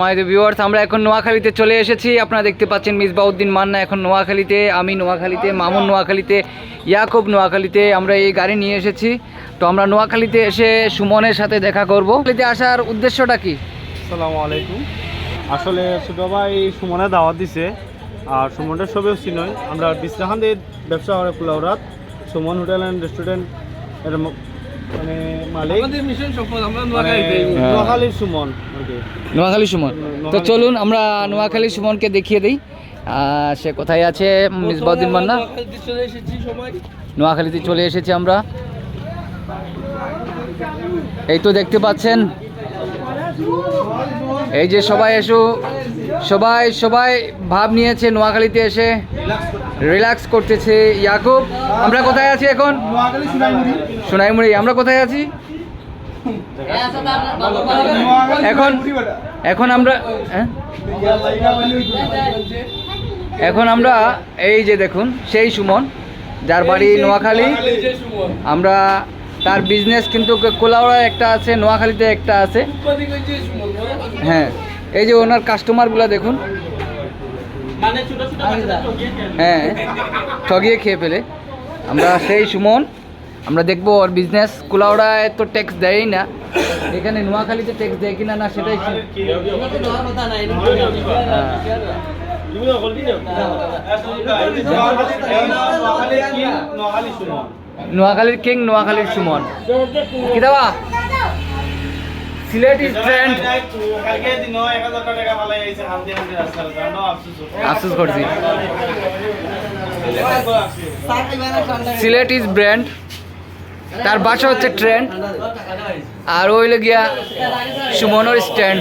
আমাদের ভিউয়ার্স আমরা এখন নোয়াখালীতে চলে এসেছি। আপনারা দেখতে পাচ্ছেন মিসবাউদ্দিন মান্না এখন নোয়াখালীতে, আমি নোয়াখালীতে, মামুন নোয়াখালীতে, ইয়াকুব নোয়াখালীতে আমরা এই গাড়ি নিয়ে এসেছি। তো আমরা নোয়াখালীতে এসে সুমনের সাথে দেখা করব। আসার উদ্দেশ্যটা কি? আসসালামু আলাইকুম। আসলে ছোট ভাই সুমনে দাওয়াত দিছে, আর সুমনের সবেও চিনই আমরা বিশ্রাহান্দের ব্যবসা করে ফুলাউরাত সুমন হোটেল অ্যান্ড রেস্টুরেন্টের মানে মালিক। মানে নোয়াখালীর সুমন নোয়াখালী সুমন। তো চলুন আমরা নোয়াখালী সুমনকে দেখিয়ে দিই। সে কোথায় আছে? মিসবাউদ্দিন মান্না। নোয়াখালীতে চলে এসেছি আমরা। এই তো দেখতে পাচ্ছেন। এই যে সবাই এসো। সবাই সবাই ভাব নিয়েছে, নোয়াখালীতে এসে রিল্যাক্স করতেছে ইয়াকুব। আমরা কোথায় আছি এখন? সোনাইমুড়ি। আমরা কোথায় আছি? এখন এখন আমরা হ্যাঁ? এখন আমরা এই যে দেখুন, সেই সুমন, যার বাড়ি নোয়াখালী। আমরা তার বিজনেস কিন্তু কোলাউড়ায় একটা আছে, নোয়াখালীতে একটা আছে। হ্যাঁ। এই যে ওনার কাস্টমারগুলো দেখুন। হ্যাঁ। ঠগিয়ে খেয়ে ফেলে। আমরা সেই সুমন আমরা দেখব ওর বিজনেস কুলাউড়ায় তো ট্যাক্স দেয়ই না। এখানে নোয়াখালীতে ট্যাক্স দেয় কিনা না সেটাই শু- হ্যাঁ। নোয়াখালী সুমন। নোয়াখালীর কিং নোয়াখালীর সুমন। কি দেওয়া সিলেট ইজ ট্রেন্ড। আফসোস করছি। Sylhet is brand. তার বাসা হচ্ছে ট্রেন্ড। আর ওইলে গিয়া সুমনের স্ট্যান্ড।